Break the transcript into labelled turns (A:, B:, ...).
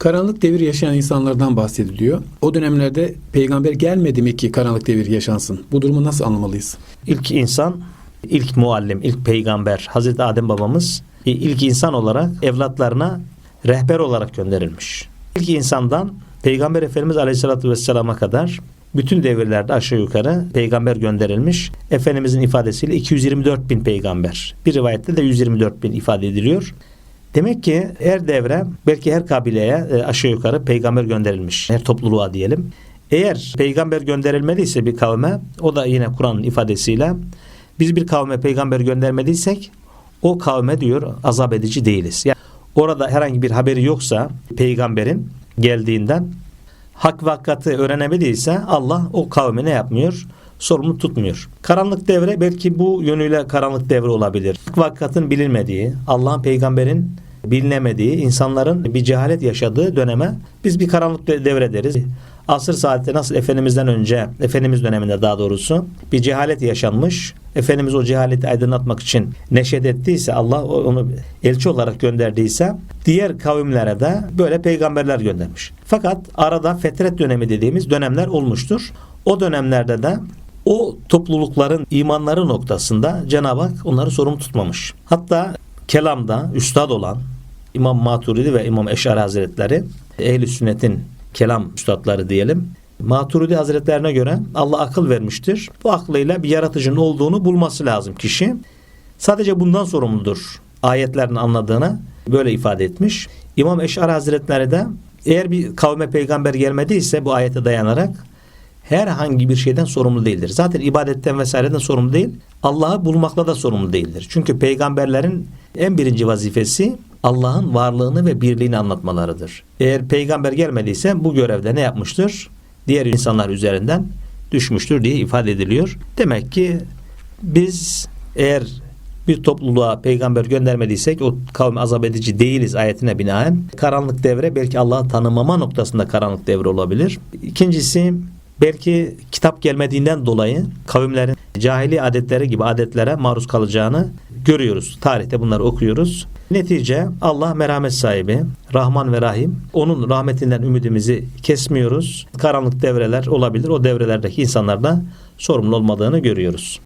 A: Karanlık devir yaşayan insanlardan bahsediliyor. O dönemlerde peygamber gelmedi mi ki karanlık devir yaşansın? Bu durumu nasıl anlamalıyız?
B: İlk insan, ilk muallim, ilk peygamber Hazreti Adem babamız e, ilk insan olarak evlatlarına rehber olarak gönderilmiş. İlk insandan Peygamber Efendimiz Aleyhisselatü Vesselam'a kadar bütün devirlerde aşağı yukarı peygamber gönderilmiş. Efendimizin ifadesiyle 224 bin peygamber. Bir rivayette de 124 bin ifade ediliyor. Demek ki her devre belki her kabileye e, aşağı yukarı peygamber gönderilmiş. Her topluluğa diyelim. Eğer peygamber gönderilmediyse bir kavme o da yine Kur'an'ın ifadesiyle biz bir kavme peygamber göndermediysek o kavme diyor azap edici değiliz. Yani orada herhangi bir haberi yoksa peygamberin geldiğinden hak ve hakikati öğrenemediyse Allah o kavmi ne yapmıyor? Sorumlu tutmuyor. Karanlık devre belki bu yönüyle karanlık devre olabilir. Hakikatin bilinmediği, Allah'ın peygamberin bilinemediği, insanların bir cehalet yaşadığı döneme biz bir karanlık de- devre deriz. Asır saati nasıl Efendimiz'den önce, Efendimiz döneminde daha doğrusu bir cehalet yaşanmış. Efendimiz o cehaleti aydınlatmak için neşet ettiyse Allah onu elçi olarak gönderdiyse diğer kavimlere de böyle peygamberler göndermiş. Fakat arada fetret dönemi dediğimiz dönemler olmuştur. O dönemlerde de o toplulukların imanları noktasında Cenab-ı Hak onları sorumlu tutmamış. Hatta kelamda üstad olan İmam Maturidi ve İmam Eşari Hazretleri ehli sünnetin kelam üstadları diyelim. Maturidi Hazretlerine göre Allah akıl vermiştir. Bu aklıyla bir yaratıcının olduğunu bulması lazım kişi. Sadece bundan sorumludur. Ayetlerin anladığını böyle ifade etmiş. İmam Eşari Hazretleri de eğer bir kavme peygamber gelmediyse bu ayete dayanarak herhangi bir şeyden sorumlu değildir. Zaten ibadetten vesaireden sorumlu değil. Allah'ı bulmakla da sorumlu değildir. Çünkü peygamberlerin en birinci vazifesi Allah'ın varlığını ve birliğini anlatmalarıdır. Eğer peygamber gelmediyse bu görevde ne yapmıştır? Diğer insanlar üzerinden düşmüştür diye ifade ediliyor. Demek ki biz eğer bir topluluğa peygamber göndermediysek o kavmi azap edici değiliz ayetine binaen. Karanlık devre belki Allah'ı tanımama noktasında karanlık devre olabilir. İkincisi belki kitap gelmediğinden dolayı kavimlerin cahili adetleri gibi adetlere maruz kalacağını görüyoruz. Tarihte bunları okuyoruz. Netice Allah merhamet sahibi, Rahman ve Rahim. Onun rahmetinden ümidimizi kesmiyoruz. Karanlık devreler olabilir. O devrelerdeki insanlar da sorumlu olmadığını görüyoruz.